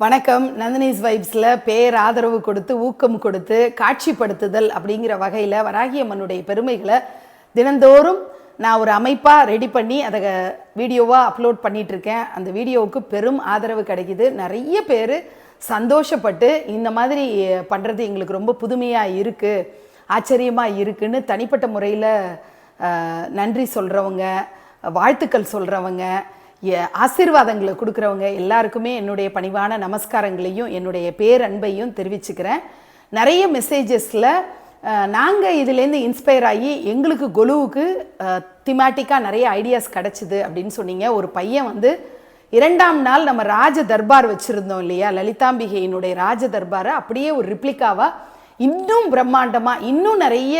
வணக்கம். நந்தினிஸ் வைப்ஸில் பேர் ஆதரவு கொடுத்து ஊக்கம் கொடுத்து காட்சிப்படுத்துதல் அப்படிங்கிற வகையில் வராகியம்மனுடைய பெருமைகளை தினந்தோறும் நான் ஒரு அமைப்பாக ரெடி பண்ணி அதை வீடியோவாக அப்லோட் பண்ணிகிட்ருக்கேன் அந்த வீடியோவுக்கு பெரும் ஆதரவு கிடைக்குது. நிறைய பேர் சந்தோஷப்பட்டு இந்த மாதிரி பண்ணுறது எங்களுக்கு ரொம்ப புதுமையாக இருக்குது ஆச்சரியமாக இருக்குன்னு தனிப்பட்ட முறையில் நன்றி சொல்கிறவங்க வாழ்த்துக்கள் சொல்கிறவங்க ஆசீர்வாதங்களை கொடுக்குறவங்க எல்லாருக்குமே என்னுடைய பணிவான நமஸ்காரங்களையும் என்னுடைய பேரன்பையும் தெரிவிச்சுக்கிறேன். நிறைய மெசேஜஸில் நாங்கள் இதுலேருந்து இன்ஸ்பயர் ஆகி எங்களுக்கு கொலுவுக்கு திமாட்டிக்காக நிறைய ஐடியாஸ் கிடச்சிது அப்படின்னு சொன்னீங்க. ஒரு பையன் வந்து இரண்டாம் நாள் நம்ம ராஜ தர்பார் வச்சுருந்தோம் இல்லையா? லலிதாம்பிகையினுடைய ராஜ தர்பாரை அப்படியே ஒரு ரிப்ளிகாவாக இன்னும் பிரம்மாண்டமாக இன்னும் நிறைய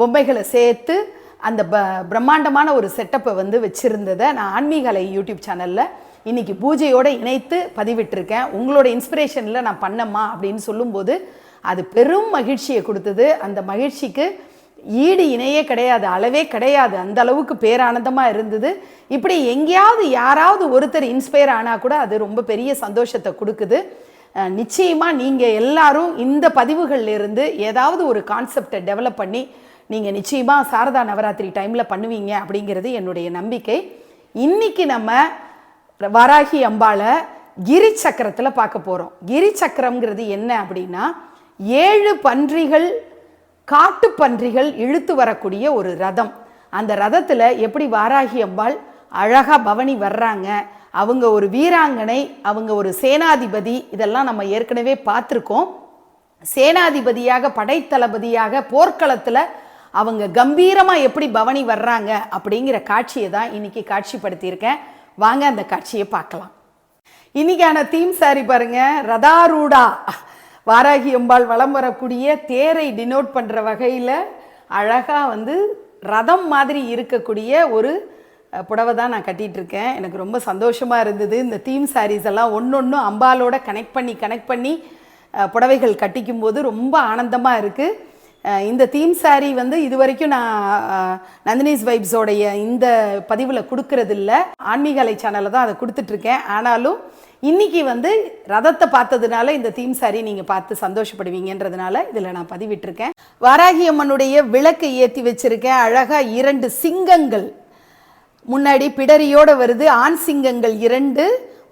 பொம்மைகளை சேர்த்து அந்த ப பிரம்மாண்டமான ஒரு செட்டப்பை வந்து வச்சுருந்ததை நான் ஆன்மீகலை யூடியூப் சேனலில் இன்றைக்கி பூஜையோடு இணைத்து பதிவிட்டிருக்கேன். உங்களோட இன்ஸ்பிரேஷனில் நான் பண்ணம்மா அப்படின்னு சொல்லும்போது அது பெரும் மகிழ்ச்சியை கொடுத்தது. அந்த மகிழ்ச்சிக்கு ஈடு இணையே கிடையாது அளவே கிடையாது. அந்த அளவுக்கு பேரானந்தமாக இருந்தது. இப்படி எங்கேயாவது யாராவது ஒருத்தர் இன்ஸ்பயர் ஆனால் கூட அது ரொம்ப பெரிய சந்தோஷத்தை கொடுக்குது. நிச்சயமாக நீங்கள் எல்லாரும் இந்த பதிவுகள்ல இருந்து ஏதாவது ஒரு கான்செப்டை டெவலப் பண்ணி நீங்கள் நிச்சயமாக சாரதா நவராத்திரி டைமில் பண்ணுவீங்க அப்படிங்கிறது என்னுடைய நம்பிக்கை. இன்னைக்கு நம்ம வராகி அம்பாளை கிரி சக்கரத்தில் பார்க்க போகிறோம் கிரி சக்கரம்ங்கிறது என்ன அப்படின்னா ஏழு பன்றிகள் காட்டு பன்றிகள் இழுத்து வரக்கூடிய ஒரு ரதம். அந்த ரதத்தில் எப்படி வாராகி அம்பாள் அழகாக பவனி வர்றாங்க அவங்க ஒரு வீராங்கனை அவங்க ஒரு சேனாதிபதி இதெல்லாம் நம்ம ஏற்கனவே பார்த்துருக்கோம். சேனாதிபதியாக படைத்தளபதியாக போர்க்களத்தில் அவங்க கம்பீரமாக எப்படி பவனி வர்றாங்க அப்படிங்கிற காட்சியை தான் இன்னைக்கு காட்சிப்படுத்தியிருக்கேன். வாங்க அந்த காட்சியை பார்க்கலாம். இன்னைக்கான தீம் சாரி பாருங்க ரதாரூடா. வாராகி அம்பாள் வளம் வரக்கூடிய தேரை டினோட் பண்ணுற வகையில் அழகாக வந்து ரதம் மாதிரி இருக்கக்கூடிய ஒரு புடவை தான் நான் கட்டிகிட்டு இருக்கேன் எனக்கு ரொம்ப சந்தோஷமாக இருந்தது. இந்த தீம் சாரீஸ் எல்லாம் ஒன்று ஒன்று அம்பாலோட கனெக்ட் பண்ணி கனெக்ட் பண்ணி புடவைகள் கட்டிக்கும் போது ரொம்ப ஆனந்தமாக இருக்குது இந்த தீம் சாரீ வந்து இது வரைக்கும் நான் நந்தினிஸ் வைப்ஸோடைய இந்த பதிவில் கொடுக்கறதில்ல. ஆன்மீகலை சேனலில் தான் அதை கொடுத்துட்ருக்கேன். ஆனாலும் இன்னைக்கு வந்து ரதத்தை பார்த்ததுனால இந்த தீம் சாரி நீங்கள் பார்த்து சந்தோஷப்படுவீங்கன்றதுனால இதில் நான் பதிவிட்டிருக்கேன் வாராகி அம்மனுடைய விளக்கு ஏற்றி வச்சிருக்கேன். அழகாக இரண்டு சிங்கங்கள். முன்னாடி பிடரியோடு வருது ஆண் சிங்கங்கள் இரண்டு.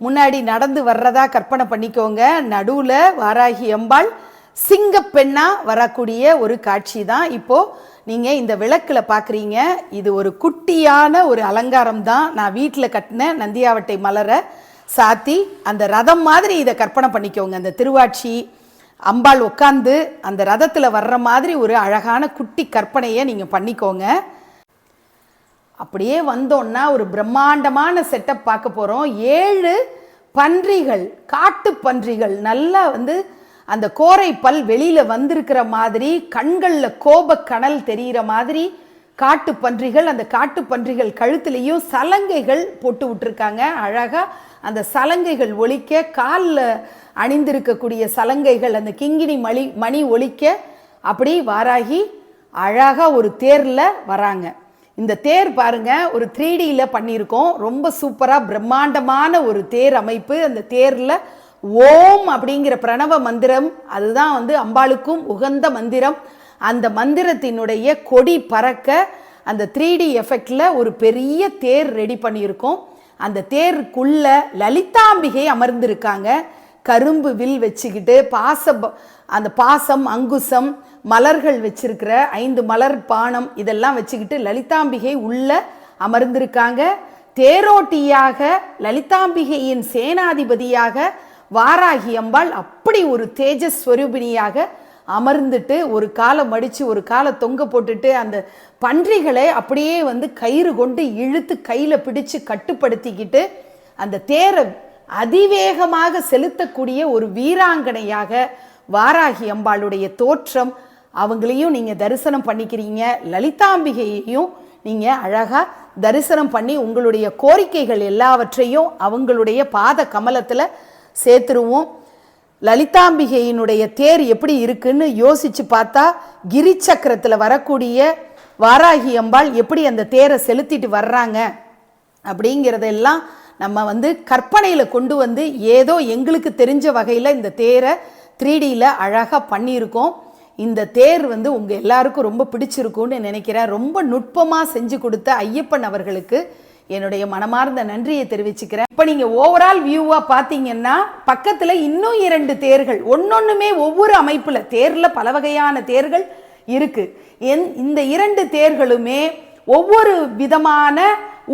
முன்னாடி நடந்து வர்றதா கற்பனை பண்ணிக்கோங்க. நடுவில் வாராகி அம்பாள் சிங்கப்பெண்ணாக வரக்கூடிய ஒரு காட்சி தான் இப்போது நீங்கள் இந்த விளக்கில் பார்க்குறீங்க இது ஒரு குட்டியான ஒரு அலங்காரம் தான். நான் வீட்டில் கட்டின நந்தியாவட்டை மலரை சாத்தி அந்த ரதம் மாதிரி இதை கற்பனை பண்ணிக்கோங்க. அந்த திருவாட்சி அம்பாள் உட்காந்து அந்த ரதத்தில் வர்ற மாதிரி ஒரு அழகான குட்டி கற்பனையை நீங்கள் பண்ணிக்கோங்க. அப்படியே வந்தோன்னா ஒரு பிரம்மாண்டமான செட்டப் பார்க்க போகிறோம் ஏழு பன்றிகள் காட்டு பன்றிகள் நல்லா வந்து அந்த கோரை பல் வெளியில் வந்திருக்கிற மாதிரி கண்களில் கோப கணல் தெரிகிற மாதிரி காட்டு பன்றிகள் அந்த காட்டு பன்றிகள் கழுத்துலேயும் சலங்கைகள் போட்டு விட்டுருக்காங்க. அழகாக அந்த சலங்கைகள் ஒழிக்க காலில் அணிந்திருக்கக்கூடிய சலங்கைகள் அந்த கிங்கினி மணி மணி ஒழிக்க அப்படி வாராகி அழகாக ஒரு தேரில் வராங்க. இந்த தேர் பாருங்க ஒரு த்ரீடியில் பண்ணியிருக்கோம். ரொம்ப சூப்பராக பிரம்மாண்டமான ஒரு தேர் அமைப்பு. அந்த தேரில் ஓம் அப்படிங்கிற பிரணவ மந்திரம் அதுதான் வந்து அம்பாளுக்கும் உகந்த மந்திரம். அந்த மந்திரத்தினுடைய கொடி பறக்க அந்த த்ரீ டி எஃபெக்டில் ஒரு பெரிய தேர் ரெடி பண்ணியிருக்கோம். அந்த தேருக்குள்ள லலிதாம்பிகை அமர்ந்திருக்காங்க. கரும்பு வில் வச்சுக்கிட்டு பாச அந்த பாசம் அங்குசம் மலர்கள் வச்சிருக்கிற ஐந்து மலர் பானம் இதெல்லாம் வச்சுக்கிட்டு லலிதாம்பிகை உள்ள அமர்ந்திருக்காங்க. தேரோட்டியாக லலிதாம்பிகையின் சேனாதிபதியாக வாராகி அம்பாள் அப்படி ஒரு தேஜஸ்வரூபிணியாக அமர்ந்துட்டு ஒரு காலை மடித்து ஒரு காலை தொங்க போட்டுட்டு அந்த பன்றிகளை அப்படியே வந்து கயிறு கொண்டு இழுத்து கையில் பிடிச்சு கட்டுப்படுத்திக்கிட்டு அந்த தேரை அதிவேகமாக செலுத்தக்கூடிய ஒரு வீராங்கனையாக வாராகி அம்பாளுடைய தோற்றம். அவங்களையும் நீங்கள் தரிசனம் பண்ணிக்கிறீங்க. லலிதாம்பிகையையும் நீங்கள் அழகாக தரிசனம் பண்ணி உங்களுடைய கோரிக்கைகள் எல்லாவற்றையும் அவங்களுடைய பாத கமலத்தில் சேர்த்துருவோம். லலிதாம்பிகையினுடைய தேர் எப்படி இருக்குன்னு யோசிச்சு பார்த்தா கிரி சக்கரத்தில் வரக்கூடிய வாராகி அம்பாள் எப்படி அந்த தேரை செலுத்திட்டு வர்றாங்க அப்படிங்கிறதெல்லாம் நம்ம வந்து கற்பனையில் கொண்டு வந்து ஏதோ எங்களுக்கு தெரிஞ்ச வகையில் இந்த தேரை த்ரீடியில் அழகாக பண்ணியிருக்கோம். இந்த தேர் வந்து உங்கள் எல்லாருக்கும் ரொம்ப பிடிச்சிருக்கும்னு நினைக்கிறேன். ரொம்ப நுட்பமாக செஞ்சு கொடுத்த ஐயப்பன் அவர்களுக்கு என்னுடைய மனமார்ந்த நன்றியை தெரிவிச்சுக்கிறேன். இப்போ நீங்கள் ஓவரால் வியூவாக பார்த்தீங்கன்னா பக்கத்தில் இன்னும் இரண்டு தேர்கள் ஒன்னொன்றுமே ஒவ்வொரு அமைப்பில் தேரில் பல வகையான தேர்கள் இருக்கு. என் இந்த இரண்டு தேர்களுமே ஒவ்வொரு விதமான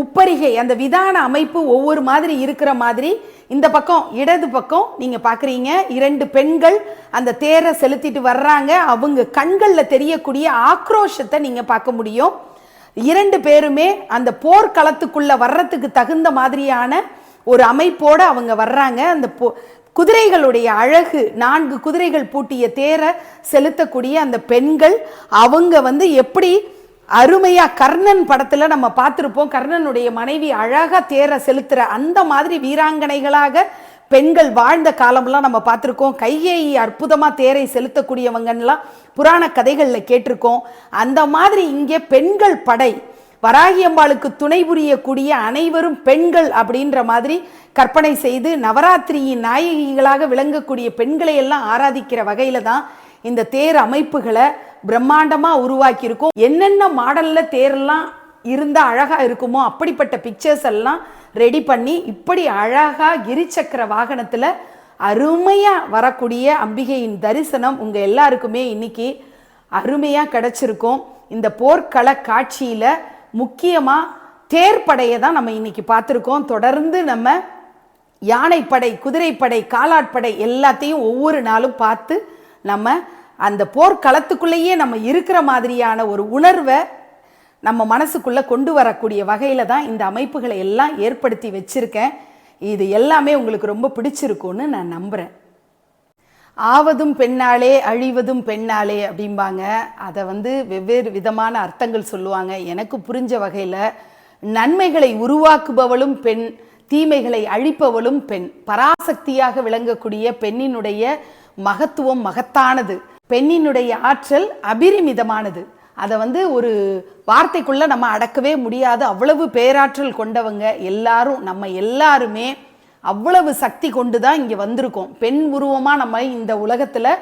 உப்பரிகை அந்த விதான அமைப்பு ஒவ்வொரு மாதிரி இருக்கிற மாதிரி இந்த பக்கம் இடது பக்கம் நீங்க பாக்குறீங்க இரண்டு பெண்கள் அந்த தேரை செலுத்திட்டு வர்றாங்க. அவங்க கண்களில் தெரியக்கூடிய ஆக்ரோஷத்தை நீங்க பார்க்க முடியும். இரண்டு பேருமே அந்த போர்க்களத்துக்குள்ளே வர்றதுக்கு தகுந்த மாதிரியான ஒரு அமைப்போடு அவங்க வர்றாங்க. அந்த போ குதிரைகளுடைய அழகு நான்கு குதிரைகள் பூட்டிய தேரை செலுத்தக்கூடிய அந்த பெண்கள் அவங்க வந்து எப்படி அருமையாக கர்ணன் படத்தில் நம்ம பார்த்துருப்போம். கர்ணனுடைய மனைவி அழகாக தேரை செலுத்துகிற அந்த மாதிரி வீராங்கனைகளாக பெண்கள் வாழ்ந்த காலம்லாம் நம்ம பார்த்துருக்கோம். கையை அற்புதமாக தேரை செலுத்தக்கூடியவங்கன்னெலாம் புராண கதைகளில் கேட்டிருக்கோம். அந்த மாதிரி இங்கே பெண்கள் படை வராகியம்பாளுக்கு துணை புரியக்கூடிய அனைவரும் பெண்கள் அப்படின்ற மாதிரி கற்பனை செய்து நவராத்திரியின் நாயகிகளாக விளங்கக்கூடிய பெண்களை எல்லாம் ஆராதிக்கிற வகையில் தான் இந்த தேர் அமைப்புகளை பிரம்மாண்டமாக உருவாக்கியிருக்கோம். என்னென்ன மாடலில் தேரெல்லாம் இருந்தால் அழகாக இருக்குமோ? அப்படிப்பட்ட பிக்சர்ஸ் எல்லாம் ரெடி பண்ணி இப்படி அழகாக கிரிச்சக்கர வாகனத்தில் அருமையாக வரக்கூடிய அம்பிகையின் தரிசனம் உங்கள் எல்லாருக்குமே இன்றைக்கி அருமையாக கிடச்சிருக்கும். இந்த போர்க்கள காட்சியில் முக்கியமாக தேர்ப்படையை தான் நம்ம இன்னைக்கு பார்த்துருக்கோம். தொடர்ந்து நம்ம யானைப்படை குதிரைப்படை காலாட்படை எல்லாத்தையும் ஒவ்வொரு நாளும் பார்த்து நம்ம அந்த போர்க்களத்துக்குள்ளேயே நம்ம இருக்கிற மாதிரியான ஒரு உணர்வை நம்ம மனசுக்குள்ளே கொண்டு வரக்கூடிய வகையில் தான் இந்த அமைப்புகளை எல்லாம் ஏற்படுத்தி வச்சுருக்கேன். இது எல்லாமே உங்களுக்கு ரொம்ப பிடிச்சிருக்கும்னு நான் நம்புறேன். ஆவதும் பெண்ணாலே அழிவதும் பெண்ணாலே அப்படிம்பாங்க. அதை வந்து வெவ்வேறு விதமான அர்த்தங்கள் சொல்லுவாங்க. எனக்கு புரிஞ்ச வகையில் நன்மைகளை உருவாக்குபவளும் பெண் தீமைகளை அழிப்பவளும் பெண். பராசக்தியாக விளங்கக்கூடிய பெண்ணினுடைய மகத்துவம் மகத்தானது. பெண்ணினுடைய ஆற்றல் அபிரிமிதமானது. அதை வந்து ஒரு வார்த்தைக்குள்ளே நம்ம அடக்கவே முடியாது. அவ்வளவு பேராற்றல் கொண்டவங்க எல்லாரும் நம்ம எல்லாருமே அவ்வளவு சக்தி கொண்டு தான் இங்கே வந்திருக்கோம். பெண் உருவமாக நம்ம இந்த உலகத்தில்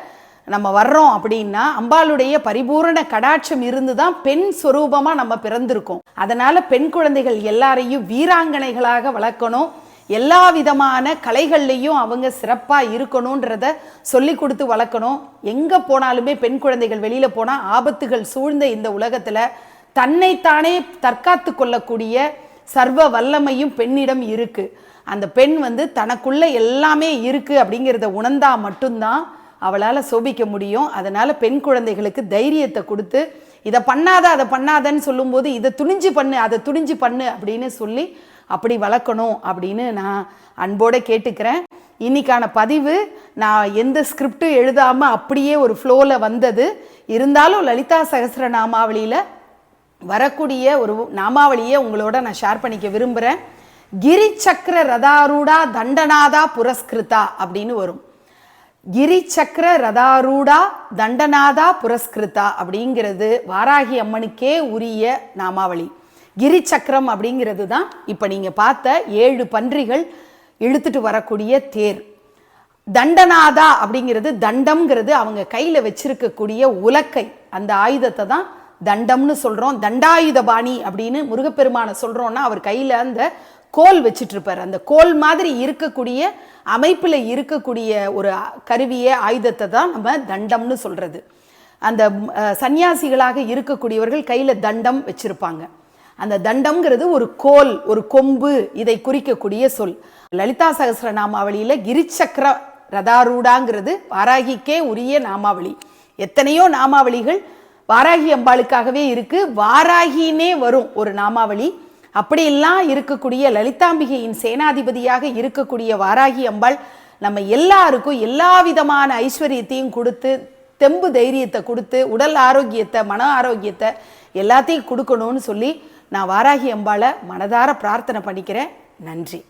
நம்ம வர்றோம் அப்படின்னா அம்பாளுடைய பரிபூரண கடாட்சம் இருந்து தான் பெண் சுரூபமாக நம்ம பிறந்திருக்கோம். அதனால் பெண் குழந்தைகள் எல்லாரையும் வீராங்கனைகளாக வளர்க்கணும். எல்லா விதமான கலைகள்லையும் அவங்க சிறப்பாக இருக்கணுன்றத சொல்லி கொடுத்து வளர்க்கணும். எங்கே போனாலுமே பெண் குழந்தைகள் வெளியில் போனால் ஆபத்துகள் சூழ்ந்த இந்த உலகத்தில் தன்னைத்தானே தற்காத்து கொள்ளக்கூடிய சர்வ வல்லமையும் பெண்ணிடம் இருக்குது அந்த பெண் வந்து தனக்குள்ளே எல்லாமே இருக்குது அப்படிங்கிறத உணர்ந்தா மட்டும்தான் அவளால் சோபிக்க முடியும். அதனால் பெண் குழந்தைகளுக்கு தைரியத்தை கொடுத்து இதை பண்ணாத அதை பண்ணாதன்னு சொல்லும்போது இதை துணிஞ்சு பண்ணு அதை துணிஞ்சு பண்ணு அப்படின்னு சொல்லி அப்படி வளர்க்கணும் அப்படின்னு நான் அன்போடு கேட்டுக்கிறேன். இன்னைக்கான பதிவு நான் எந்த ஸ்கிரிப்டும் எழுதாமல் அப்படியே ஒரு ஃப்ளோவில் வந்தது இருந்தாலும் லலிதா சகசிரநாமாவளியில் வரக்கூடிய ஒரு நாமாவளியை உங்களோட நான் ஷேர் பண்ணிக்க விரும்புகிறேன் கிரிச்சக்கர ரதாரூடா தண்டநாதா புரஸ்கிருதா அப்படின்னு வரும். கிரிச்சக்கர ரதாரூடா தண்டநாதா புரஸ்கிருதா அப்படிங்கிறது வாராகி அம்மனுக்கே உரிய நாமாவளி. கிரிச்சக்கரம் அப்படிங்கிறது தான் இப்போ நீங்கள் பார்த்த ஏழு பன்றிகள் இழுத்துட்டு வரக்கூடிய தேர். தண்டநாதா அப்படிங்கிறது தண்டம்ங்கிறது அவங்க கையில் வச்சிருக்கக்கூடிய உலக்கை. அந்த ஆயுதத்தை தான் தண்டம்னு சொல்கிறோம் தண்டாயுத பாணி அப்படின்னு முருகப்பெருமானை சொல்கிறோன்னா அவர் கையில் அந்த கோல் வச்சிட்ருப்பார் அந்த கோல் மாதிரி இருக்கக்கூடிய அமைப்பில் இருக்கக்கூடிய ஒரு கருவியை ஆயுதத்தை தான் நம்ம தண்டம்னு சொல்கிறது அந்த சன்னியாசிகளாக இருக்கக்கூடியவர்கள் கையில் தண்டம் வச்சுருப்பாங்க. அந்த தண்டம்ங்கிறது ஒரு கோல் ஒரு கொம்பு இதை குறிக்கக்கூடிய சொல். லலிதா சகஸ்ர நாமாவளியில் கிரிச்சக்கர ரதாரூடாங்கிறது வாராகிக்கே உரிய நாமாவளி. எத்தனையோ நாமாவளிகள் வாராகி அம்பாளுக்காகவே இருக்கு. வாராகினே வரும் ஒரு நாமாவளி. அப்படியெல்லாம் இருக்கக்கூடிய லலிதாம்பிகையின் சேனாதிபதியாக இருக்கக்கூடிய வாராகி அம்பாள் நம்ம எல்லாருக்கும் எல்லா விதமான ஐஸ்வர்யத்தையும் கொடுத்து தெம்பு தைரியத்தை கொடுத்து உடல் ஆரோக்கியத்தை மன ஆரோக்கியத்தை எல்லாத்தையும் கொடுக்கணும்னு சொல்லி நான் வாராகி அம்பாளை மனதார பிரார்த்தனை பண்ணிக்கிறேன். நன்றி.